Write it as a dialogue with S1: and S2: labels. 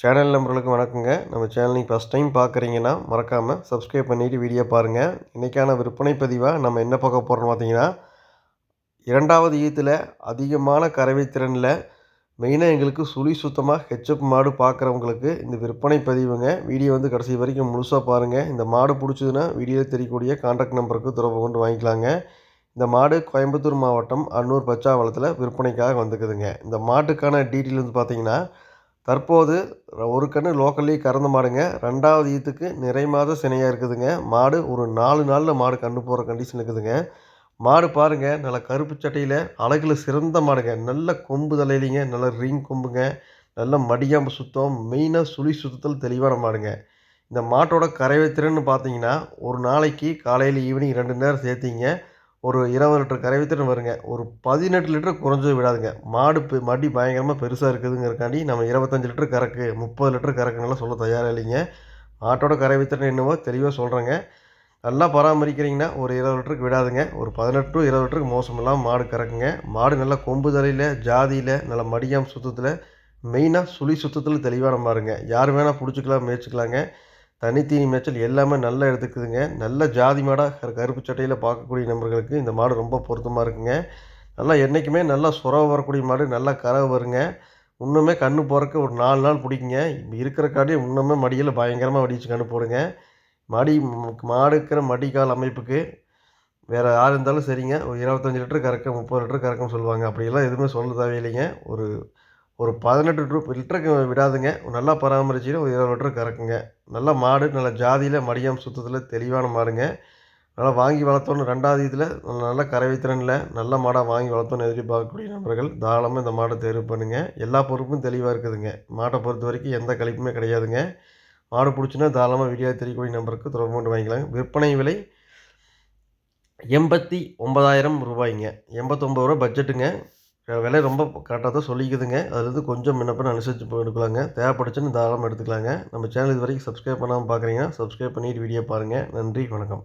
S1: Channel நம்பர்களுக்கு வணக்கங்க. நம்ம channel நீங்கள் ஃபஸ்ட் டைம் பார்க்குறீங்கன்னா மறக்காமல் சப்ஸ்கிரைப் பண்ணிவிட்டு வீடியோ பாருங்கள் இன்றைக்கான விற்பனை பதிவாக நம்ம என்ன பார்க்க போகிறோம்னு பார்த்தீங்கன்னா இரண்டாவது ஈத்தில் அதிகமான கறவை திறனில் மெயினாக எங்களுக்கு சுழி சுத்தமாக ஹெச்அப் மாடு பார்க்குறவங்களுக்கு இந்த விற்பனை பதிவுங்க. வீடியோ வந்து கடைசி வரைக்கும் முழுசாக பாருங்கள் இந்த மாடு பிடிச்சதுன்னா வீடியோவில் தெரியக்கூடிய கான்டாக்ட் நம்பருக்கு தொடர்பு கொண்டு வாங்கிக்கலாங்க. இந்த மாடு கோயம்புத்தூர் மாவட்டம் அன்னூர் பச்சாவளத்தில் விற்பனைக்காக வந்துக்குதுங்க. இந்த மாட்டுக்கான டீட்டெயில் வந்து பார்த்திங்கன்னா தற்போது ஒரு கன்று லோக்கல்லேயே கறந்த மாடுங்க. ரெண்டாவது ஈத்துக்கு நிறை மாத சினையாக இருக்குதுங்க. மாடு ஒரு நாலு நாளில் மாடு கன்று போகிற கண்டிஷன் இருக்குதுங்க. மாடு பாருங்கள் நல்ல கருப்பு சட்டையில் அழகில் சிறந்த மாடுங்க. நல்ல கொம்பு தலையிலிங்க நல்ல ரிங் கொம்புங்க. நல்ல மடியாம்பு சுத்தம் மெயினாக சுழி சுத்தத்தில் தெளிவான மாடுங்க. இந்த மாட்டோட கரைவை திறன்னு பார்த்தீங்கன்னா ஒரு நாளைக்கு காலையில் ஈவினிங் ரெண்டு நேரம் சேர்த்திங்க. ஒரு இருபது லிட்டர் கறவைத்திறன் வருங்க ஒரு பதினெட்டு லிட்டர் குறைஞ்சது விடாதுங்க. மாடு பெ மடி பயங்கரமாக பெருசாக இருக்குதுங்கிறக்காண்டி நம்ம இருபத்தஞ்சி லிட்டர் கறக்கு முப்பது லிட்டர் கறக்குன்னெல்லாம் சொல்ல தயாராக இல்லைங்க. மாட்டோட கறவைத்திறன் என்னவோ தெளிவாக சொல்கிறேங்க நல்லா பராமரிக்கிறீங்கன்னா ஒரு இருபது லிட்டருக்கு விடாதுங்க. ஒரு பதினெட்டு டு இருபது லிட்டருக்கு மோசம் இல்லாமல் மாடு கறக்குங்க. மாடு நல்லா கொம்பு தலையில் ஜாதியில் நல்ல மடியாம் சுத்தத்தில் மெயினாக சுழி சுத்தத்தில் தெளிவான மாறுங்க யார் வேணால் பிடிச்சிக்கலாம் மேய்ச்சிக்கலாங்க தனித்தீனி மேய்ச்சல் எல்லாமே நல்லா எடுத்துக்குதுங்க. நல்ல ஜாதி மாடாக கருப்பு சட்டையில் பார்க்கக்கூடிய நபர்களுக்கு இந்த மாடு ரொம்ப பொருத்தமாக இருக்குங்க. நல்லா என்றைக்குமே நல்லா சுரவை வரக்கூடிய மாடு நல்லா கறவை வருங்க. இன்னுமே கன்று போகிறக்கு ஒரு நாலு நாள் பிடிக்குங்க. இருக்கிற காட்டியும் இன்னுமே மடியில் பயங்கரமாக வடிச்சு கன்று போடுங்க. மடி மாடு இருக்கிற மடிக்கால் அமைப்புக்கு வேறு யார் இருந்தாலும் சரிங்க. ஒரு இருபத்தஞ்சி லிட்டர் கறக்க முப்பது லிட்டர் கறக்கன்னு சொல்லுவாங்க. அப்படியெல்லாம் எதுவுமே சொல்ல தேவையில்லைங்க. ஒரு ஒரு பதினெட்டு டு லிட்டருக்கு விடாதுங்க. நல்லா பராமரிச்சுட்டு ஒரு இருபது லிட்டர் கறக்குங்க. நல்லா மாடு நல்ல ஜாதியில் மடியம் சுத்தத்தில் தெளிவான மாடுங்க. நல்லா வாங்கி வளர்த்தோன்னு ரெண்டாவது இதில் நல்ல கறவை திறனில் நல்ல மாடாக வாங்கி வளர்த்தோன்னு எதிர்பார்க்கக்கூடிய நபர்கள் தாராளமாக இந்த மாடை தேர்வு பண்ணுங்கள் எல்லா பொறுப்பும் தெளிவாக இருக்குதுங்க. மாட்டை பொறுத்த வரைக்கும் எந்த கழிப்புமே கிடையாதுங்க. மாடு பிடிச்சின்னா தாராளமாக வீடியோ தெரியக்கூடிய நம்பருக்கு தொடர்பு கொண்டு வாங்கிக்கலாங்க. விற்பனை விலை எண்பத்தி ஒம்பதாயிரம் ரூபாய்ங்க. எண்பத்தொம்பது ரூபா பட்ஜெட்டுங்க. விலை ரொம்ப கரெக்டாக தான் சொல்லிக்குதுங்க. அதுலேருந்து கொஞ்சம் முன்னப்பின அனுசரித்து போய் எடுக்கலாங்க தேவைப்படுச்சுன்னு தாராளமாக எடுத்துக்கலாங்க. நம்ம சேனல் இது வரைக்கும் சப்ஸ்கிரைப் பண்ணாமல் பார்க்குறீங்கன்னா சப்ஸ்கிரைப் பண்ணிட்டு வீடியோ பாருங்கள் நன்றி வணக்கம்.